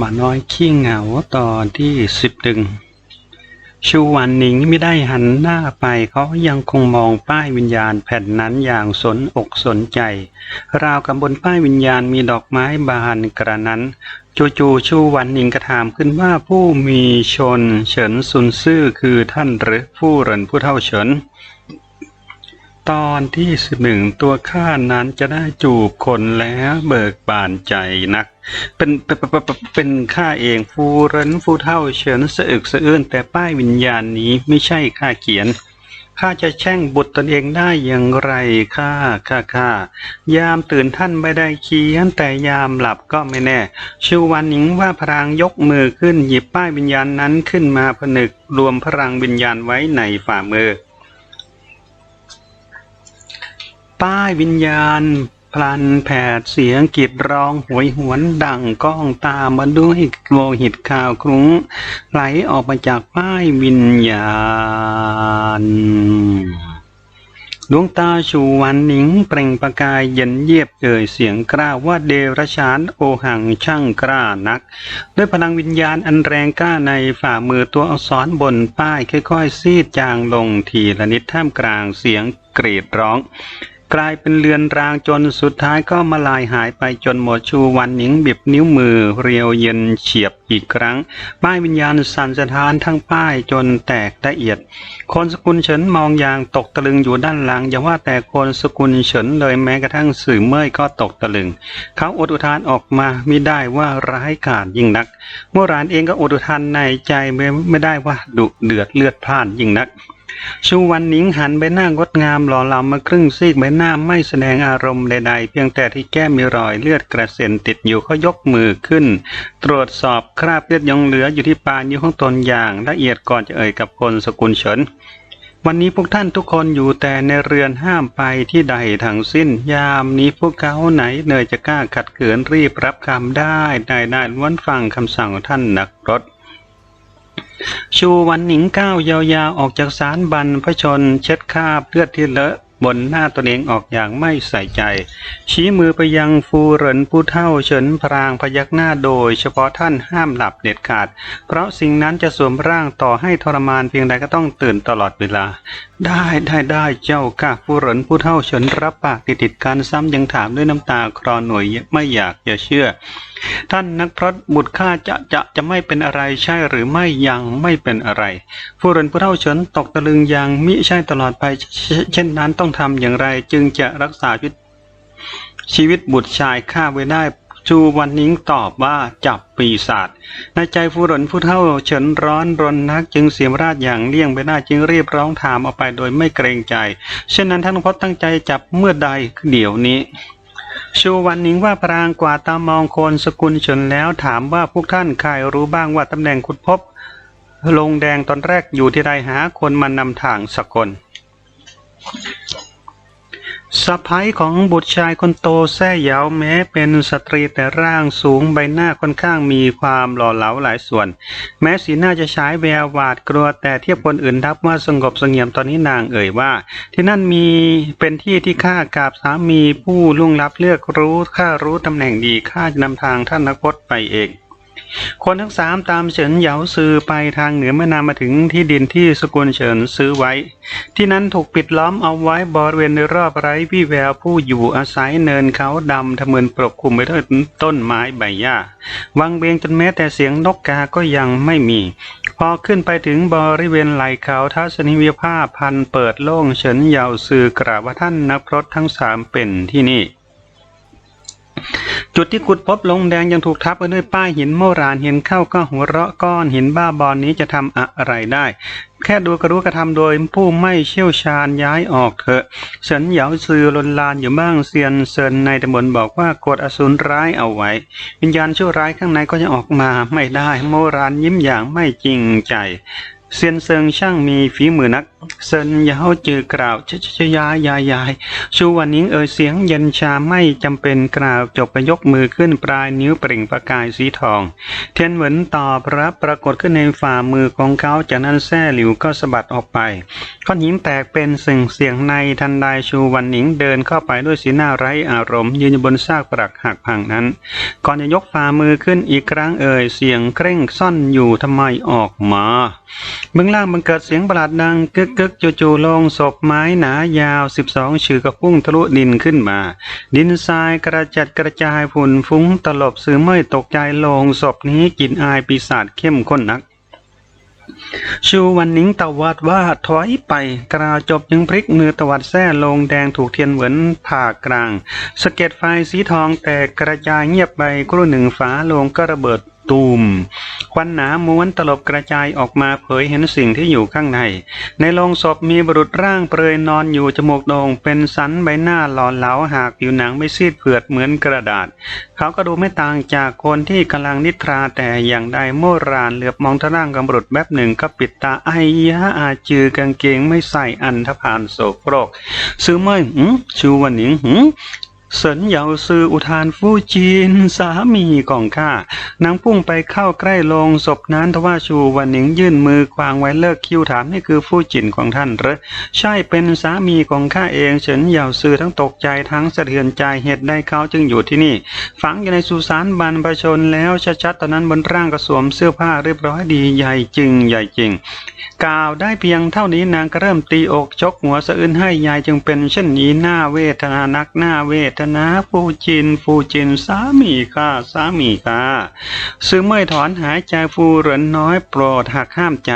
หมาน้อยขี้เหงาตอนที่สิบหนึ่งชูวันหนิงไม่ได้หันหน้าไปเขายังคงมองป้ายวิญญาณแผ่นนั้นอย่างสนอกสนใจ ราวกับบนป้ายวิญญาณมีดอกไม้บานกระนั้น จู่ๆชูวันหนิงกระถามขึ้นว่าผู้มีชน เฉินซุนซื่อคือท่านหรือผู้เหรินผู้เท่าเฉิน ตอนที่สิบหนึ่งตัวข้านั้นจะได้จูบคนแล้วเบิกบานใจนักเป็นเป็นเป็นเป็นข้าเองฟูเรนฟูเท่าเฉินสะอึกสะอื้นแต่ป้ายวิญญาณนี้ไม่ใช่ข้าเขียนข้าจะแช่งบุตรตนเองได้อย่างไรข้าข้าข้ายามตื่นท่านไม่ได้เขียนแต่ยามหลับก็ไม่แน่ ชูวันหนิงว่าพรางยกมือขึ้นหยิบป้ายวิญญาณนั้นขึ้นมาผนึกรวมพลังวิญญาณไว้ในฝ่ามือ ป้ายวิญญาณ พลันแผดเสียงกรีดร้องหวยหวนดังก้องตามมาด้วยโลหิตข่าวครุ้ง ไหลออกมาจากป้ายวิญญาณดวงตาชูวันหนิงเปล่งประกายเย็นเยียบเอ่ยเสียงกล้าวว่าเดรชานโอหังช่างกล้านัก ด้วยพลังวิญญาณอันแรงกล้าในฝ่ามือตัวอักษรบนป้ายค่อยๆ ซีดจางลงทีละนิดท่ามกลางเสียงกรีดร้อง กลายเป็นเลือนรางจนสุดท้ายก็มาลายหายไปจนหมดชูวันหนิงบิบนิ้วมือเรียวเย็นเฉียบอีกครั้ง ป้ายวิญญาณสั่นสะท้านทั้งป้ายจนแตกละเอียด คนสกุลเฉินมองอย่างตกตะลึงอยู่ด้านหลังอย่าว่าแต่คนสกุลเฉินเลยแม้กระทั่งสื่อเมื่อยก็ตกตะลึง เขาอดอุทานออกมาไม่ได้ว่าร้ายกาจยิ่งนักเมื่อรานเองก็อดอุทานในใจไม่ไม่ได้ว่าดุเดือดเลือดพล่านยิ่งนัก ชูวันหนิงหันใบหน้างดงามหล่อเหลามาครึ่งซีกใบหน้าไม่แสดงอารมณ์ใดๆ เพียงแต่ที่แก้มมีรอยเลือดกระเซ็นติดอยู่เขายกมือขึ้น ตรวจสอบคราบเลือดยังเหลืออยู่ที่ปายนิ้วของตนอย่างละเอียดก่อนจะเอ่ยกับคนสกุลเฉินวันนี้พวกท่านทุกคนอยู่แต่ในเรือนห้ามไปที่ใดทั้งสิ้น ยามนี้พวกเขาไหนเนยจะกล้าขัดเขืนรีบรับคำได้ได้ได้ล้วนฟังคำสั่งของท่านนักรถ ชูวันหนิงก้าวยาวๆออกจากศาลบันพระชน เช็ดคราบเลือดที่เลอะ บนหน้าตนเองออกอย่างไม่ใส่ใจ ชี้มือไปยังฟูเหรินผู้เท่าเฉินพรางพยักหน้าโดย เฉพาะท่านห้ามหลับเด็ดขาด เพราะสิ่งนั้นจะสวมร่างต่อให้ทรมานเพียงใดก็ต้องตื่นตลอดเวลา ได้ได้ได้เจ้าข้าฟูเหรินผู้เท่าเฉินรับปากติดติดกันซ้ำยังถามด้วยน้ำตาคลอหน่วยไม่อยากจะเชื่อ ท่านนักพรตบุตรข้าจะจะจะไม่เป็นอะไรใช่หรือไม่ยังไม่เป็นอะไรผู้รนผู้เท่าเฉินตกตะลึงยังมิใช่ตลอดไปเช่นนั้นต้ององทำอย่างไรจึงจะรักษาชีวิตชีวิตบุตรชายข้าไว้ได้ชูวันนิ้งตอบว่าจับปีศาจในใจผู้รนผู้เท่าเฉินร้อนรนนักจึงเสียมราชอย่างเลี่ยงไปได้จึงรีบร้องถามออกไปโดยไม่เกรงใจ เช่นนั้นท่านพจน์ตั้งใจจับเมื่อใดเดี๋ยวนี้ชูวันนิงว่าพรางกว่าตามองคนสกุลชนแล้วถามว่าพวกท่านใครรู้บ้างว่าตำแหน่งขุดพบ ลงแดงตอนแรกอยู่ที่ใดหาคนมานำทางสกล สะพ้ายของบุตรชายคนโตแซ่เหยาแม้เป็นสตรีแต่ร่างสูงใบหน้าค่อนข้างมีความหล่อเหลาหลายส่วน แม้สีหน้าจะฉายแววหวาดกลัวแต่เทียบคนอื่นนับว่าสงบสงี่ยมตอนนี้นางเอ่ยว่า ที่นั่นมีเป็นที่ที่ข้ากับสามีผู้ล่วงลับเลือกรู้ข้ารู้ตำแหน่งดีข้าจะนำทางท่านนักพจน์ไปเอง คนทั้งสามตามเฉินเหยาซือไปทางเหนือเมื่อนำมาถึงที่ดินที่สกุลเฉินซื้อไว้ ที่นั้นถูกปิดล้อมเอาไว้บริเวณรอบไร้วี่แววผู้อยู่อาศัยเนินเขาดำทะเมินปกคลุมไปด้วยต้นไม้ใบหญ้า วังเบงจนแม้แต่เสียงนกกาก็ยังไม่มี พอขึ้นไปถึงบริเวณไหล่เขาทัศนียภาพพันเปิดโล่งเฉินเหยาซือกราบว่าท่านนักพรตทั้งสามเป็นที่นี่ จุดที่ขุดพบลงแดงยังถูกทับไปด้วยป้ายหินโมรานเห็นเข้าก็หัวเราะก้อนหินบ้าบอนนี้จะทำอะไรได้ แค่ดูกระรู้กระทำโดยผู้ไม่เชี่ยวชาญย้ายออกเถอะเฉินเหยาซือลนลานอยู่บ้างเซียนเซินในตำบลบอกว่ากดอสูรร้ายเอาไว้ วิญญาณชั่วร้ายข้างในก็จะออกมาไม่ได้ โมรานยิ้มอย่างไม่จริงใจเซียนเซิงช่างมีฝีมือนักเซินยาจือกล่าวชชชยายายายชูวันนิงเอ่ยเสียงเย็นชาไม่จำเป็นกล่าวจบไปยกมือขึ้นปลายนิ้วเปล่งประกายสีทอง เทียนเหวินตอบรับปรากฏขึ้นในฝ่ามือของเขาจากนั้นแซ่หลิวก็สะบัดออกไปก้อนหินแตกเป็นสิ่งเสียงในทันใดชูวันหนิงเดินเข้าไปด้วยสีหน้าไร้อารมณ์ยืนอยู่บนซากปรักหักพังนั้น ก่อนจะยกฝ่ามือขึ้นอีกครั้งเอ่ยเสียงเคร่งซ่อนอยู่ทำไมออกมาเบื้องล่างบังเกิดเสียงประหลาดดังกึกกึกจู่ๆลงศพไม้หนายาวสิบสองชื่อกระพุ่งทะลุดินขึ้นมา ดินทรายกระจัดกระจายฝุ่นฟุ้งตลบสื่อไม่ตกใจลงศพนี้กลินอายปีศาจเข้มข้นนัก ชูวันนิงตวัดว่าถอยไป กราวจบยังพลิกมือตวัดแส้ลงแดงถูกเทียนเหมือนผ่ากลางสะเก็ดไฟสีทองแตกกระจายเงียบไปครู่หนึ่งฝาลงก็ระเบิด ตูมควันหนาม้วนตลบกระจายออกมาเผยเห็นสิ่งที่อยู่ข้างใน ในโลงศพมีบุรุษร่างเปรยนอนอยู่จมูกโด่งเป็นสันใบหน้าหล่อเหลาหากผิวหนังไม่ซีดเผือดเหมือนกระดาษ เขาก็ดูไม่ต่างจากคนที่กำลังนิทราแต่อย่างใดโมรานเหลือบมองทาร่างกำบุรุษแป๊บหนึ่งก็ปิดตาไอ้ยะอาจือกางเกงไม่ใส่อันทพานโศกโรคซื้อเมื่อยหืมชูวันหนิงหืม สินเหยาซืออุทานฟู่จีน สามีของข้านางพุ่งไปเข้าใกล้โลงศพนั้นทว่าชูวันหนิงยื่นมือควางไว้เลิกคิ้วถามนี่คือฟู่จินของท่านหรือใช่เป็นสามีของข้าเองเฉินเหยาซือทั้งตกใจทั้งสะเทือนใจเหตุใดเขาจึงอยู่ที่นี่ ฝังอยู่ในสุสานบรรพชนแล้วชัดๆตอนนั้นบนร่างก็สวมเสื้อผ้าเรียบร้อยดีใหญ่จริงใหญ่จริงกล่าวได้เพียงเท่านี้นางก็เริ่มตีอกชกหัวสะอื้นให้ยายจึงเป็นเช่นนี้หน้าเวทนานักหน้าเวทนาฟูจิน ฟูจิน สามีข้าสามีข้าซื้อเมื่อยถอนหายใจฟูเหรินน้อยโปรดหักห้ามใจ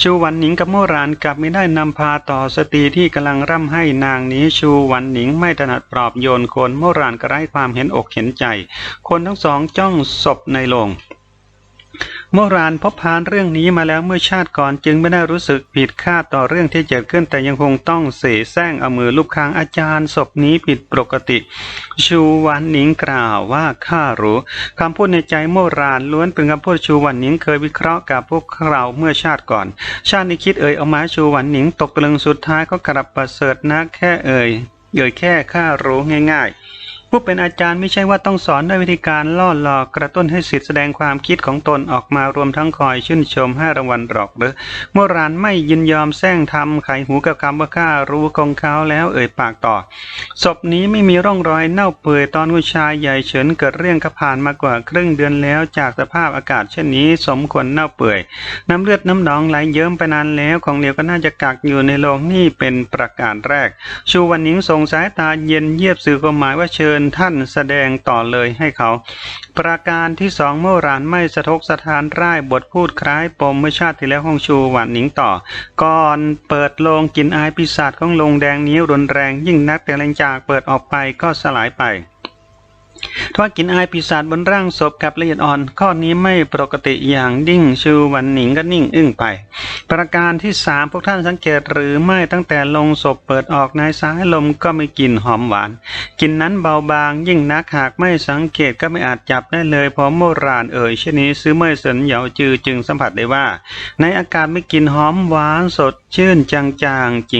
ชูวันหนิงกับโมรานกลับไม่ได้นำพาต่อสตรีที่กำลังร่ำให้นางนี้ชูวันหนิงไม่ถนัดปลอบโยนคนโมรานก็ไร้ความเห็นอกเห็นใจ คนทั้งสองจ้องศพในโลง โมรานพบพานเรื่องนี้มาแล้วเมื่อชาติก่อนจึงไม่ได้รู้สึกผิดคาดต่อเรื่องที่เกิดขึ้นแต่ยังคงต้องเสแสร้งเอามือลูบคางอาจารย์ศพนี้ผิดปกติ ชูวันหนิงกล่าวว่าข้ารู้คำพูดในใจโมรานล้วนเป็นคำพูดชูวันหนิงเคยวิเคราะห์กับพวกเราเมื่อชาติก่อน ชาตินี้คิดเอ่ยเอามาชูวันหนิงตกตะลึงสุดท้ายก็กลับประเสริฐนักแค่เอ่ยเอ่ยแค่ข้ารู้ง่าย ๆ ผู้เป็นอาจารย์ไม่ใช่ว่าต้องสอนด้วยวิธีการล่อหลอกกระตุ้นให้สิทธิ์แสดงความคิดของตนออกมารวมทั้งคอยชื่นชมให้รางวัลหรอกหรือเมื่อรานไม่ยินยอมแซงทำไขหูกับคำว่าข้ารู้ของเขาแล้วเอ่ยปากต่อศพนี้ไม่มีร่องรอยเน่าเปื่อยตอนผู้ชายใหญ่เฉินเกิดเรื่องกระผ่านมากว่าครึ่งเดือนแล้วจากสภาพอากาศเช่นนี้สมควรเน่าเปื่อย น้ำเลือดน้ำหนองไหลเยิ้มไปนานแล้วของเหลวก็น่าจะกักอยู่ในโลงนี่เป็นประการแรก ชูวันหนิงส่งสายตาเย็นเยียบสื่อความหมายว่าเชิญท่านแสดงต่อเลยให้เขา ประการที่สองเมื่อรานไม่สะทกสะทานร่ายบทพูดคล้ายปมเมื่อชาติที่แล้วของชูหวันหนิงต่อ ก่อนเปิดโลงกินอายปีศาจของลงแดงนิ้วรุนแรงยิ่งนักแต่แรงจากเปิดออกไปก็สลายไป ทว่ากินอายปีศาจบนร่างศพกับละเอียดอ่อน ข้อนี้ไม่ปกติอย่างดิ่งชูวันหนิงก็นิ่งอึ้งไป ประการที่สามพวกท่านสังเกตหรือไม่ตั้งแต่ลงศพเปิดออกในสายลมก็ไม่กลิ่นหอมหวานกลิ่นนั้นเบาบางยิ่งนักหากไม่สังเกตก็ไม่อาจจับได้เลยเพอโมรานเอ่ยเช่นนี้ซื้อเมื่อสนเหยาจือจึงสัมผัสได้ว่า ในอากาศไม่กลิ่นหอมหวานสดชื่นจางๆจ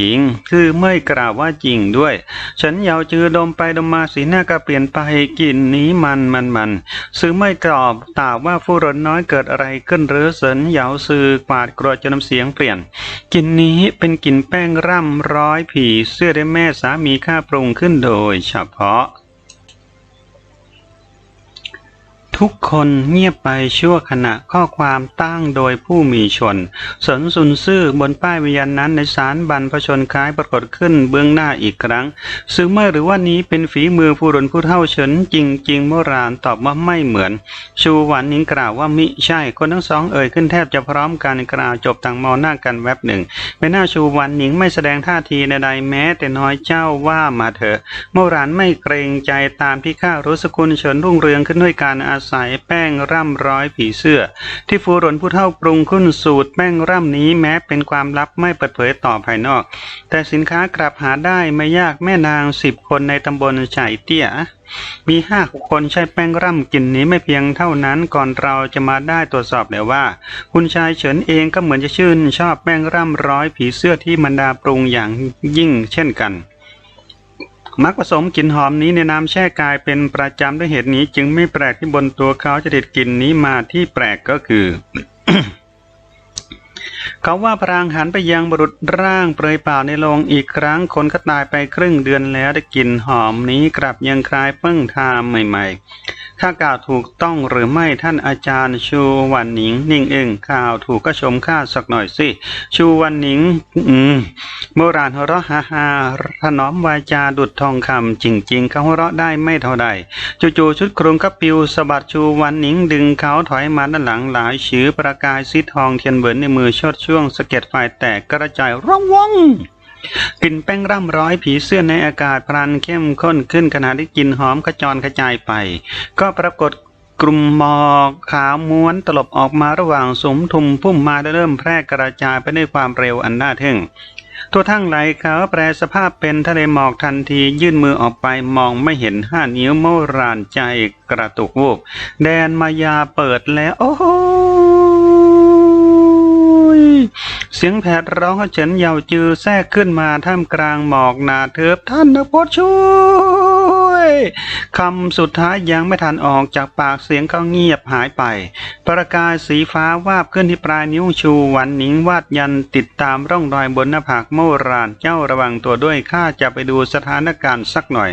ริงๆคือไม่กล่าวว่าจริงด้วยฉันเหยาจือดมไปดมมาสีหน้าก็เปลี่ยนไปกลิ่นนี้มันมันมันซื้อไม่ตอบตอบว่าผู้รนน้อยเกิดอะไรขึ้นหรือเสินเหยาซือกวาดกรวดจนน้ำเสียงเปลี่ยนกลิ่นนี้เป็นกลิ่นแป้งร่ำร้อยผีเสื้อได้แม่สามีข้าปรุงขึ้นโดยเฉพาะ ทุกคนเงียบไปชั่วขณะข้อความตั้งโดยผู้มีชน สนสุนซื่อบนป้ายวิญญาณนั้นในสารบรรพชนคล้ายปรากฏขึ้นเบื้องหน้าอีกครั้ง ซึ่งเมื่อหรือว่านี้เป็นฝีมือผู้รนผู้เท่าเฉินจริงจริงโมรานตอบว่าไม่เหมือน ชูหวันนิงกล่าวว่ามิใช่คนทั้งสองเอ่ยขึ้นแทบจะพร้อมกันกล่าวจบต่างมองหน้ากันแวบหนึ่งเป็นหน้าชูหวันนิงไม่แสดงท่าทีใดๆแม้แต่น้อยเจ้าว่ามาเถอะโมรานไม่เกรงใจตามที่ข้ารู้สกุลเฉินรุ่งเรืองขึ้นด้วยการอาศัยศัยแป้งร่ำร้อยผีเสื้อ ที่ฟูหรนผู้เท่าปรุงขึ้นสูตรแป้งร่ำนี้แม้เป็นความลับไม่เปิดเผยต่อภายนอก แต่สินค้ากลับหาได้ไม่ยากแม่นางสิบคนในตำบลฉายเตี้ยมีห้าหกคนใช้แป้งร่ำกลิ่นนี้ไม่เพียงเท่านั้นก่อนเราจะมาได้ตรวจสอบแล้วว่า คุณชายเฉินเองก็เหมือนจะชื่น ชอบแป้งร่ำร้อยผีเสื้อที่มันดาปรุงอย่างยิ่งเช่นกัน มักผสมกลิ่นหอมนี้ในน้ำแช่กายเป็นประจำด้วยเหตุนี้ จึงไม่แปลกที่บนตัวเขาจะติดกลิ่นนี้มาที่แปลกก็คือเขาว่าพรางหันไปยังบุรุษร่างเปรอยเปล่าในโรงอีกครั้งคนก็ตายไปครึ่งเดือนแล้วได้กลิ่นหอมนี้กลับยังคลายเพิ่งทามใหม่ ๆ ข้ากล่าวถูกต้องหรือไม่ท่านอาจารย์ชูวันหนิงนิ่งเองข่าวถูกก็ชมข้าสักหน่อยสิ ชูวันหนิง อืมโบราณหัวเราะฮ่าฮ่าถนอมวาจาดุดทองคำจริงๆเขาหัวเราะได้ไม่เท่าใดจู่ๆชุดครุงก็ปิวสะบัดชูวันหนิงดึงเขาถอยมาด้านหลังหลายชื้อประกายสีทองเทียนเบิร์นในมือชดช่วงสะเก็ดไฟแตกกระจายร่องว่อง กลิ่นแป้งร่ำร้อยผีเสื้อในอากาศพลันเข้มข้นขึ้นขณะที่กลิ่นหอมกระจรกระจายไป ก็ปรากฏกลุ่มหมอกขาวม้วนตลบออกมาระหว่างสมทุมพุ่มมาได้เริ่มแพร่กระจายไปด้วยความเร็วอันน่าทึ่งตัวทั้งไหลเขาแปลสภาพเป็นทะเลหมอกทันทียื่นมือออกไปมองไม่เห็นห้านิ้วโมรานใจกระตุกวูบแดนมายาเปิดแล้ว โอ้โห เสียงแผดร้องเขาเฉินเยาวจือแทรกขึ้นมาท่ามกลางหมอกหนาเทิบท่านนักพจน์ช่วยคำสุดท้ายยังไม่ทันออกจากปากเสียงก็เงียบหายไป ประกายสีฟ้าวาบขึ้นที่ปลายนิ้วชูหวันหนิงวาดยันติดตามร่องรอยบนหน้าผากโมรานเจ้าระวังตัวด้วยข้าจะไปดูสถานการณ์สักหน่อย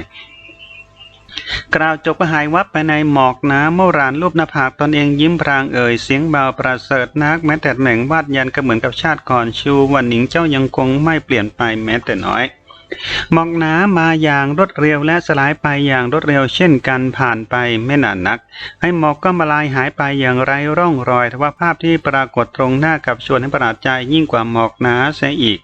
กล่าวจบก็หายวับไปในหมอกน้ำเมื่อรานรูปหน้าผากตนเองยิ้มพรางเอ่ย เสียงเบาประเสริฐนัก แม้แต่แหม่งวาดยันก็เหมือนกับชาติก่อนชูวันหนิงเจ้ายังคงไม่เปลี่ยนไปแม้แต่น้อย หมอกหนามาอย่างรวดเร็วและสลายไปอย่างรวดเร็วเช่นกันผ่านไปไม่นานนัก ให้หมอกก็มาลายหายไปอย่างไรร่องรอยทว่าภาพที่ปรากฏตรงหน้ากับชวนให้ประหลาดใจยิ่งกว่าหมอกหนาเสียอีก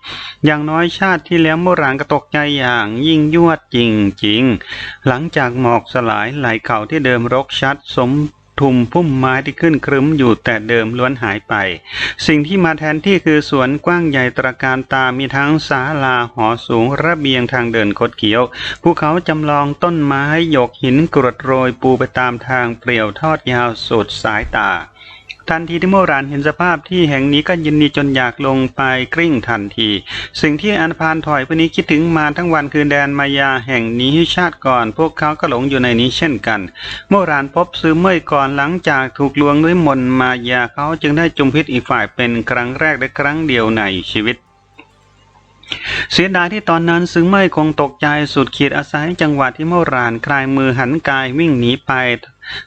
อย่างน้อยชาติที่แล้วโมรานก็ตกใจอย่างยิ่งยวดจริงๆหลังจากหมอกสลายไหลเขาที่เดิมรกชัดสม ทุมพุ่มไม้ที่ขึ้นครึ้มอยู่แต่เดิมล้วนหายไป สิ่งที่มาแทนที่คือสวนกว้างใหญ่ตระการตามีทั้งศาลาหอสูงระเบียงทางเดินคดเขียวภูเขาจำลองต้นไม้หยกหินกรวดโรยปูไปตามทางเปลี่ยวทอดยาวสุดสายตา ทันทีที่โมรานเห็นสภาพที่แห่งนี้ก็ยินดีจนอยากลงไปกริ้งทันที สิ่งที่อันพานถอยพวกนี้คิดถึงมาทั้งวันคือแดนมายาแห่งนี้ชาติก่อน พวกเขาก็หลงอยู่ในนี้เช่นกัน โมรานพบซื้อเมื่อยก่อนหลังจากถูกลวงด้วยมนมายาเขาจึงได้จุมพิษอีกฝ่ายเป็นครั้งแรกและครั้งเดียวในชีวิต เสียดายที่ตอนนั้นซึ่งไม่คงตกใจสุดขีดอาศัยจังหวะที่โมรานคลายมือหันกายวิ่งหนีไป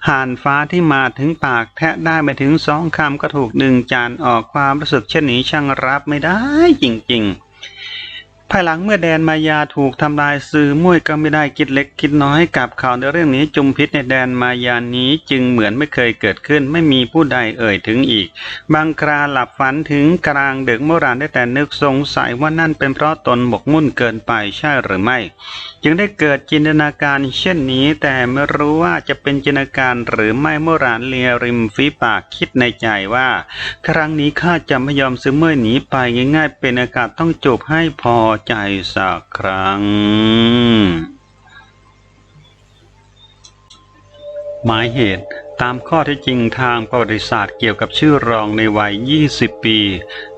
ห่านฟ้าที่มาถึงปากแทะได้ไปถึงสองคำก็ถูกดึงจานออกความรู้สึกเช่นนี้ช่างรับไม่ได้จริงๆ ภายหลังเมื่อแดนมายาถูกทำลายซื้อมุ้ยก็ไม่ได้คิดเล็กคิดน้อยกับข่าวในเรื่องนี้จุมพิษในแดนมายานี้จึงเหมือนไม่เคยเกิดขึ้นไม่มีผู้ใดเอ่ยถึงอีก บางคราหลับฝันถึงกลางเดึกโมรานได้แต่นึกสงสัยว่านั่นเป็นเพราะตนหมกมุ่นเกินไปใช่หรือไม่ จึงได้เกิดจินตนาการเช่นนี้ แต่ไม่รู้ว่าจะเป็นจินตนาการหรือไม่โมรานเลียริมฝีปากคิดในใจว่า ครั้งนี้ข้าจะไม่ยอมซื้อเมื่อหนีไปง่าย ๆ เป็นอากาศต้องจบให้พอใจสักครั้ง หมายเหตุตามข้อเท็จจริงทางประวัติศาสตร์เกี่ยวกับชื่อรองในวัย 20 ปี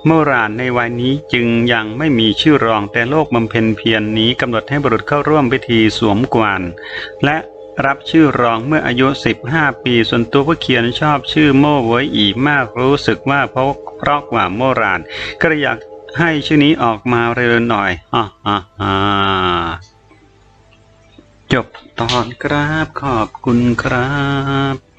เมื่อรานในวัยนี้จึงยังไม่มีชื่อรองแต่โลกบำเพ็ญเพียรนนี้กำหนดให้บุรุษเข้าร่วมพิธีสวมกวานและรับชื่อรองเมื่ออายุ 15 ปี ส่วนตัวผู้เขียนชอบชื่อโม่เวยอีมากรู้สึกว่าเพราะเพราะกว่าโมรานก็อยาก ให้ชื่อนี้ออกมาเร็วหน่อยอะอะอ่าจบตอนครับขอบคุณครับ